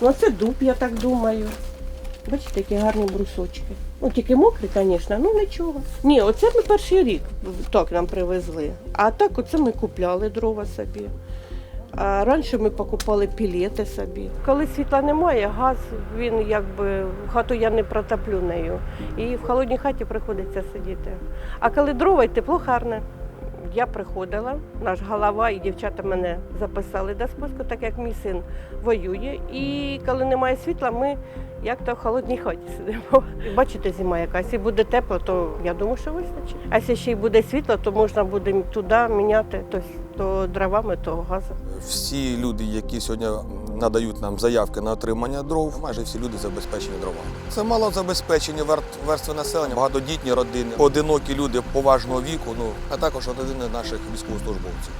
Ну, це дуб, я так думаю. Бачите, які гарні брусочки. Ну, тільки мокрі, звісно, ну нічого. Ні, оце ми перший рік так нам привезли. А так оце ми купляли дрова собі. А раніше ми покупали пілети собі. Коли світла немає, газ він якби хату я не протоплю нею. І в холодній хаті приходиться сидіти. А коли дрова і тепло гарне. Я приходила, наш голова і дівчата мене записали до списку, так як мій син воює. І коли немає світла, ми як то в холодній хаті сидимо. Бачите, зима якась, і буде тепло, то я думаю, що вистачить. А якщо ще й буде світло, то можна буде туди міняти то, то дровами, то газом. Всі люди, які сьогодні надають нам заявки на отримання дров, майже всі люди забезпечені дровами. Це малозабезпечені вер- верстви населення, багатодітні родини, одинокі люди поважного віку, ну а також родини наших військовослужбовців.